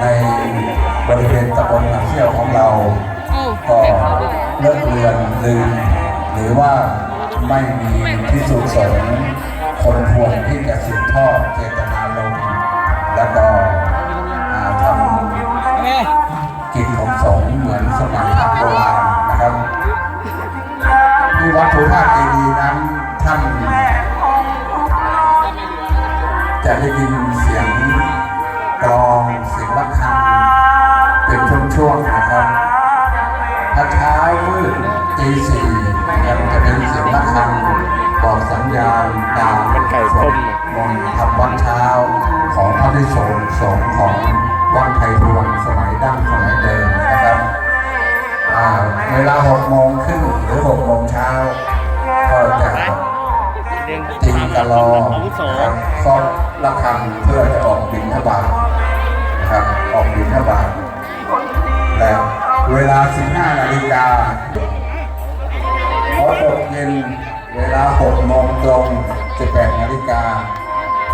ในบริเวณตำบลหนักเที่ยวของเรา ก็เลิกเลือนลืมหรือว่าไม่มีที่สุสงคนควรที่จะสืบทอดเจตนารมแล้วก็ทำกิจของสงเหมือนสมัยโบราณนะครับที่วัดภูธาเจดียนั้นท่านจะได้ยินเสียง กลองเสียงระฆังเป็นช่วงๆนะครับ ถ้าเช้ามืดตีสี่นะครับจะเป็นเสียงระฆังบอกสัญญาณตามเป็นไก่ต้มมนต์ทำวัดเช้าของพระพิสุสงฆ์ของวัดไทยทวนสมัยดั้งสมัยเดิมนะครับเวลาหกโมงครึ่งหรือหกโมงเช้าก็จะ เรื่องตีกะลออาวุโสรับเคาะระฆังเพื่อจะออกบิณฑบาตนะครับออกบิณฑบาตและเวลา 15 นาฬิกาพอตกเย็นเวลา 6 โมงตรง 18 นาฬิกา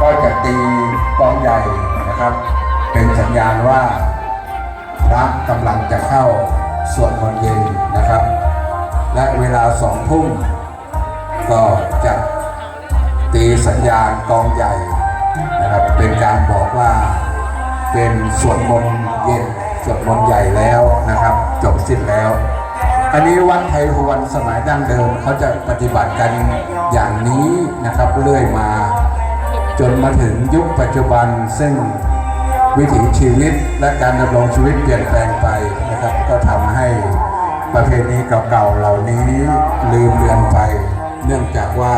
ก็จะตีกองใหญ่นะครับ เป็นสัญญาณว่าพระกำลังจะเข้าสวดมนต์เย็นนะครับ และเวลาสองทุ่ม สัญญาณกองใหญ่นะครับเป็นการบอกว่าเป็นสวดมนต์เย็นสวดมนต์ใหญ่แล้วนะครับ จบสิ้นแล้ว อันนี้วัดไทยทวนสมัยดั้งเดิมเขาจะปฏิบัติกันอย่างนี้นะครับเรื่อยมา จนมาถึงยุคปัจจุบันซึ่งวิถีชีวิตและการดำรงชีวิตเปลี่ยนแปลงไปนะครับ ก็ทำให้ประเพณีเก่าๆเหล่านี้ลืมเลือนไป เนื่องจากว่า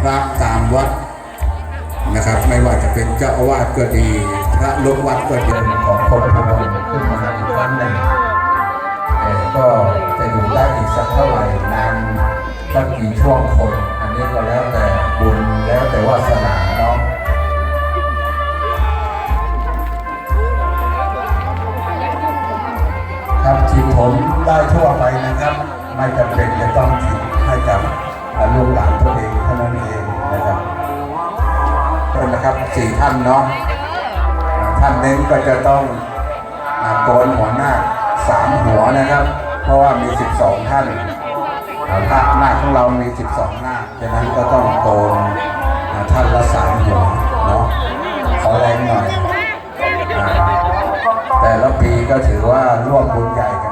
พระตามวัดนะครับ ไม่ว่าจะเป็นเจ้าอาวาสก็ดี พระลูกวัดก็ดีของคนพนขึ้นมาอีกครั้งหนึ่งแต่ก็จะอยู่ได้อีกสักเท่าไหร่นานสักกี่ช่วงคน อันนี้ก็แล้วแต่บุญแล้วแต่วาสนาเนาะครับฉีผมได้ทั่วไปนะครับ ไม่จำเป็นจะต้องฉีดให้กับลูกหลานตัวเอง สี่ท่านเนาะถ้ำเน้นก็จะต้องโกนหัวหน้าสามหัวนะครับ เพราะว่ามีสิบสองท่านพระหน้าของเรามีสิบสองหน้าฉะนั้นก็ต้องโกนท่านละสามหัวเนาะขอแรงหน่อย แต่ละปีก็ถือว่าร่วมบุญใหญ่กัน